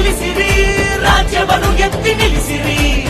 వెలిసిరి రాజ్యమును ఎత్తి నిలిసిరి.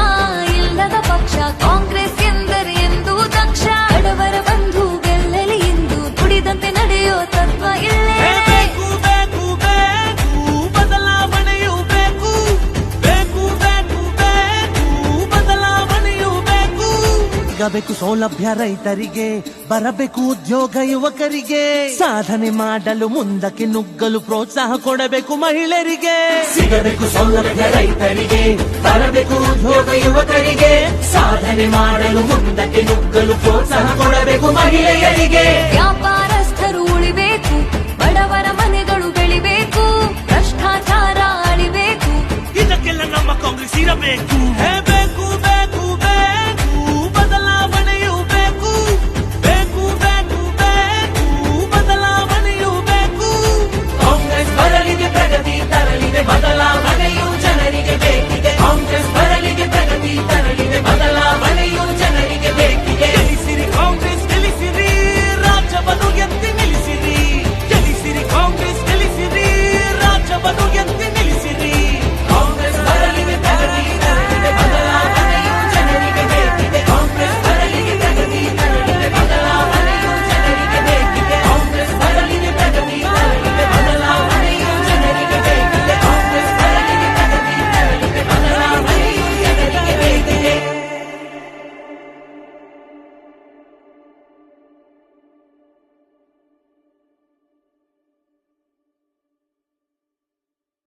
ಸಿಗಬೇಕು ಸೌಲಭ್ಯ ರೈತರಿಗೆ ಬರಬೇಕು ಉದ್ಯೋಗ ಯುವಕರಿಗೆ. ಸಾಧನೆ ಮಾಡಲು ಮುಂದಕ್ಕೆ ನುಗ್ಗಲು ಪ್ರೋತ್ಸಾಹ ಕೊಡಬೇಕು ಮಹಿಳೆಯರಿಗೆ. ಸಿಗಬೇಕು ಸೌಲಭ್ಯ ರೈತರಿಗೆ ಬರಬೇಕು ಉದ್ಯೋಗ ಯುವಕರಿಗೆ. ಸಾಧನೆ ಮಾಡಲು ಮುಂದಕ್ಕೆ ನುಗ್ಗಲು ಪ್ರೋತ್ಸಾಹ ಕೊಡಬೇಕು ಮಹಿಳೆಯರಿಗೆ. ವ್ಯಾಪಾರಸ್ಥರು ಉಳಿಬೇಕು ಬಡವರ ಮನೆಗಳು ಬೆಳಿಬೇಕು ಭ್ರಷ್ಟಾಚಾರ ಅಳಿಬೇಕು. ಇದಕ್ಕೆಲ್ಲ ನಮ್ಮ ಕಾಂಗ್ರೆಸ್ ಇರಬೇಕು.